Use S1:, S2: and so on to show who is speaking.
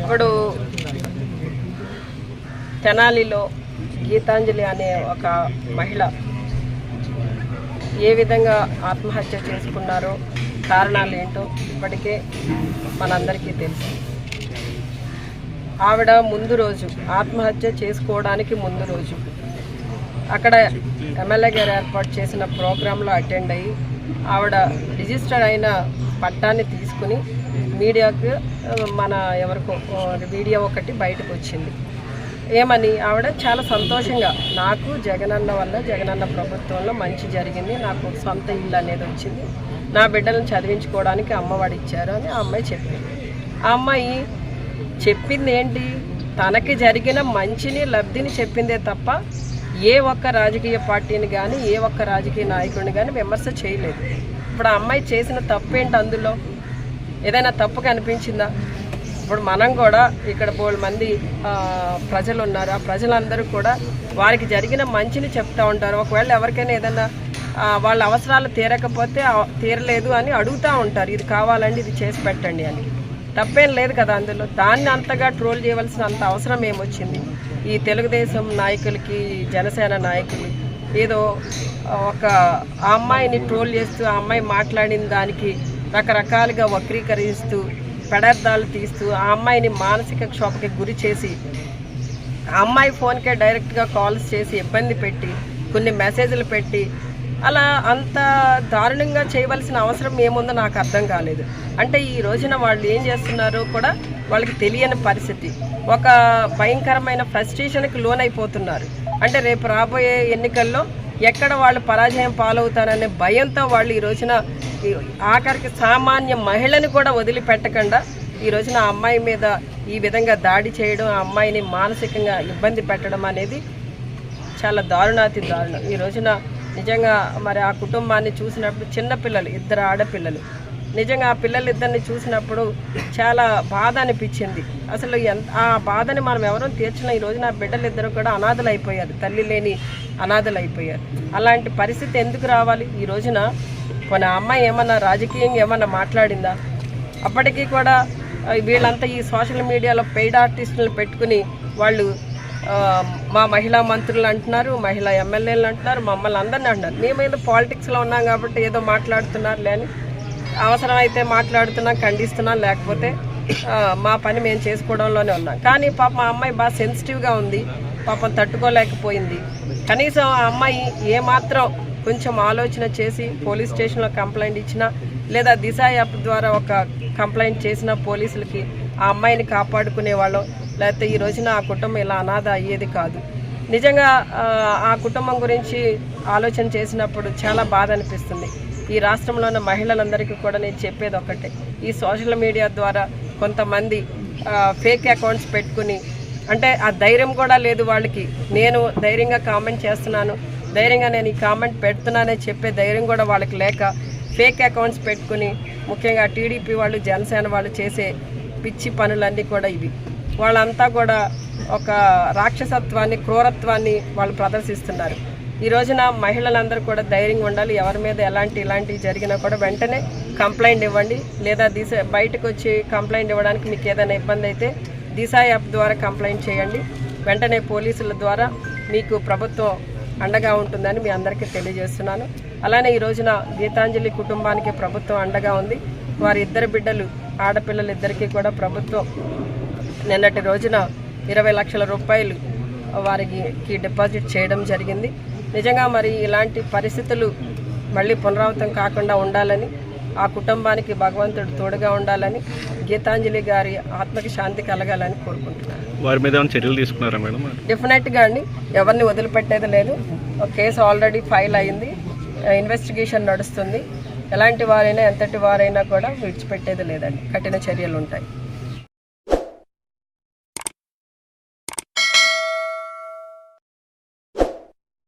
S1: ఇప్పుడు తెనాలిలో గీతాంజలి అనే ఒక మహిళ ఏ విధంగా ఆత్మహత్య చేసుకున్నారో కారణాలు ఏంటో ఇప్పటికే మనందరికీ తెలుసు. ఆవిడ ముందు రోజు ఆత్మహత్య చేసుకోవడానికి ముందు రోజు అక్కడ ఎమ్మెల్యే గారు ఏర్పాటు చేసిన ప్రోగ్రాంలో అటెండ్ అయ్యి ఆవిడ రిజిస్టర్ అయిన పట్టాన్ని తీసుకుని మీడియాకు మన ఎవరికో వీడియో ఒకటి బయటకు వచ్చింది. ఏమని? ఆవిడ చాలా సంతోషంగా నాకు జగనన్న వల్ల జగనన్న ప్రభుత్వంలో మంచి జరిగింది నాకు సొంత ఇల్లు అనేది వచ్చింది నా బిడ్డలను చదివించుకోవడానికి అమ్మవాడు ఇచ్చారు అని ఆ అమ్మాయి చెప్పింది. ఆ అమ్మాయి చెప్పింది ఏంటి? తనకి జరిగిన మంచిని లబ్ధిని చెప్పిందే తప్ప ఏ ఒక్క రాజకీయ పార్టీని కానీ ఏ ఒక్క రాజకీయ నాయకుడిని కానీ విమర్శ చేయలేదు. ఇప్పుడు ఆ అమ్మాయి చేసిన తప్పు ఏంటి అందులో? ఏదైనా తప్పు కనిపించిందా ఇప్పుడు మనం కూడా ఇక్కడ బోల్ మంది ప్రజలు ఉన్నారు ఆ ప్రజలందరూ కూడా వారికి జరిగిన మంచిని చెప్తూ ఉంటారు. ఒకవేళ ఎవరికైనా ఏదైనా వాళ్ళ అవసరాలు తీరకపోతే తీరలేదు అని అడుగుతూ ఉంటారు. ఇది కావాలండి ఇది చేసి పెట్టండి అని. తప్పేం లేదు కదా అందులో. దాన్ని అంతగా ట్రోల్ చేయవలసిన అంత అవసరం ఏమొచ్చింది? ఈ తెలుగుదేశం నాయకులకి జనసేన నాయకులు ఏదో ఒక ఆ అమ్మాయిని ట్రోల్ చేస్తూ ఆ అమ్మాయి మాట్లాడిన దానికి రకరకాలుగా వక్రీకరిస్తూ పెడార్థాలు తీస్తూ ఆ అమ్మాయిని మానసిక క్షోభకి గురి చేసి ఆ అమ్మాయి ఫోన్కే డైరెక్ట్గా కాల్స్ చేసి ఇబ్బంది పెట్టి కొన్ని మెసేజ్లు పెట్టి అలా అంత దారుణంగా చేయవలసిన అవసరం ఏముందో నాకు అర్థం కాలేదు. అంటే ఈ రోజున వాళ్ళు ఏం చేస్తున్నారో కూడా వాళ్ళకి తెలియని పరిస్థితి. ఒక భయంకరమైన ఫ్రస్ట్రేషన్కి లోనైపోతున్నారు. అంటే రేపు రాబోయే ఎన్నికల్లో ఎక్కడ వాళ్ళు పరాజయం పాలవుతారనే భయంతో వాళ్ళు ఈ రోజున ఈ ఆఖరికి సామాన్య మహిళని కూడా వదిలిపెట్టకుండా ఈ రోజున ఆ అమ్మాయి మీద ఈ విధంగా దాడి చేయడం ఆ అమ్మాయిని మానసికంగా ఇబ్బంది పెట్టడం అనేది చాలా దారుణాతి దారుణం. ఈ రోజున నిజంగా మరి ఆ కుటుంబాన్ని చూసినప్పుడు చిన్నపిల్లలు ఇద్దరు ఆడపిల్లలు నిజంగా ఆ పిల్లలిద్దరిని చూసినప్పుడు చాలా బాధ అనిపించింది. అసలు ఎంత ఆ బాధని మనం ఎవరూ తీర్చిన ఈ రోజున ఆ బిడ్డలిద్దరూ కూడా అనాథలు అయిపోయారు తల్లి లేని అనాథలు అయిపోయారు అలాంటి పరిస్థితి ఎందుకు రావాలి? ఈ రోజున మన అమ్మాయి ఏమన్నా రాజకీయంగా ఏమన్నా మాట్లాడిందా? అప్పటికీ కూడా వీళ్ళంతా ఈ సోషల్ మీడియాలో పెయిడ్ ఆర్టిస్టులను పెట్టుకుని వాళ్ళు మా మహిళా మంత్రులు అంటున్నారు మహిళా ఎమ్మెల్యేలు అంటున్నారు మమ్మల్ని అందరినీ అంటున్నారు. మేమేదో పాలిటిక్స్లో ఉన్నాం కాబట్టి ఏదో మాట్లాడుతున్నారు లేని అవసరమైతే మాట్లాడుతున్నాం ఖండిస్తున్నాం లేకపోతే మా పని మేము చేసుకోవడంలోనే ఉన్నాం. కానీ పాప మా అమ్మాయి బాగా సెన్సిటివ్గా ఉంది. పాపం తట్టుకోలేకపోయింది. కనీసం ఆ అమ్మాయి ఏమాత్రం కొంచెం ఆలోచన చేసి పోలీస్ స్టేషన్లో కంప్లైంట్ ఇచ్చినా లేదా దిశ యాప్ ద్వారా ఒక కంప్లైంట్ చేసిన పోలీసులకి ఆ అమ్మాయిని కాపాడుకునే వాళ్ళం. లేకపోతే ఈ రోజున ఆ కుటుంబం ఇలా అనాథ అయ్యేది కాదు. నిజంగా ఆ కుటుంబం గురించి ఆలోచన చేసినప్పుడు చాలా బాధ అనిపిస్తుంది. ఈ రాష్ట్రంలో ఉన్న మహిళలందరికీ కూడా నేను చెప్పేది ఒకటే. ఈ సోషల్ మీడియా ద్వారా కొంతమంది ఫేక్ అకౌంట్స్ పెట్టుకుని అంటే ఆ ధైర్యం కూడా లేదు వాళ్ళకి. నేను ధైర్యంగా కామెంట్ చేస్తున్నాను. ధైర్యంగా నేను ఈ కామెంట్ పెడుతున్నానని చెప్పే ధైర్యం కూడా వాళ్ళకి లేక ఫేక్ అకౌంట్స్ పెట్టుకుని ముఖ్యంగా టీడీపీ వాళ్ళు జనసేన వాళ్ళు చేసే పిచ్చి పనులన్నీ కూడా ఇవి. వాళ్ళంతా కూడా ఒక రాక్షసత్వాన్ని క్రూరత్వాన్ని వాళ్ళు ప్రదర్శిస్తున్నారు. ఈ రోజున మహిళలందరూ కూడా ధైర్యంగా ఉండాలి. ఎవరి మీద ఎలాంటి ఇలాంటివి జరిగినా కూడా వెంటనే కంప్లైంట్ ఇవ్వండి. లేదా దిశ బయటకు వచ్చి కంప్లైంట్ ఇవ్వడానికి మీకు ఏదైనా ఇబ్బంది అయితే దిశ యాప్ ద్వారా కంప్లైంట్ చేయండి. వెంటనే పోలీసుల ద్వారా మీకు ప్రభుత్వం అండగా ఉంటుందని మీ అందరికీ తెలియజేస్తున్నాను. అలానే ఈ రోజున గీతాంజలి కుటుంబానికి ప్రభుత్వం అండగా ఉంది. వారి ఇద్దరు బిడ్డలు ఆడపిల్లలు ఇద్దరికీ కూడా ప్రభుత్వం నిన్నటి రోజున ఇరవై లక్షల రూపాయలు వారికి డిపాజిట్ చేయడం జరిగింది. నిజంగా మరి ఇలాంటి పరిస్థితులు మళ్ళీ పునరావృతం కాకుండా ఉండాలని ఆ కుటుంబానికి భగవంతుడు తోడుగా ఉండాలని గీతాంజలి గారి ఆత్మకి శాంతి కలగాలని కోరుకుంటున్నాను.
S2: వారి మీద చర్యలు తీసుకున్నారా మేడం?
S1: డెఫినెట్గా అండి. ఎవరిని వదిలిపెట్టేది లేదు. ఒక కేసు ఆల్రెడీ ఫైల్ అయింది. ఇన్వెస్టిగేషన్ నడుస్తుంది. ఎలాంటి వారైనా ఎంతటి వారైనా కూడా విడిచిపెట్టేది లేదండి. కఠిన చర్యలు ఉంటాయి.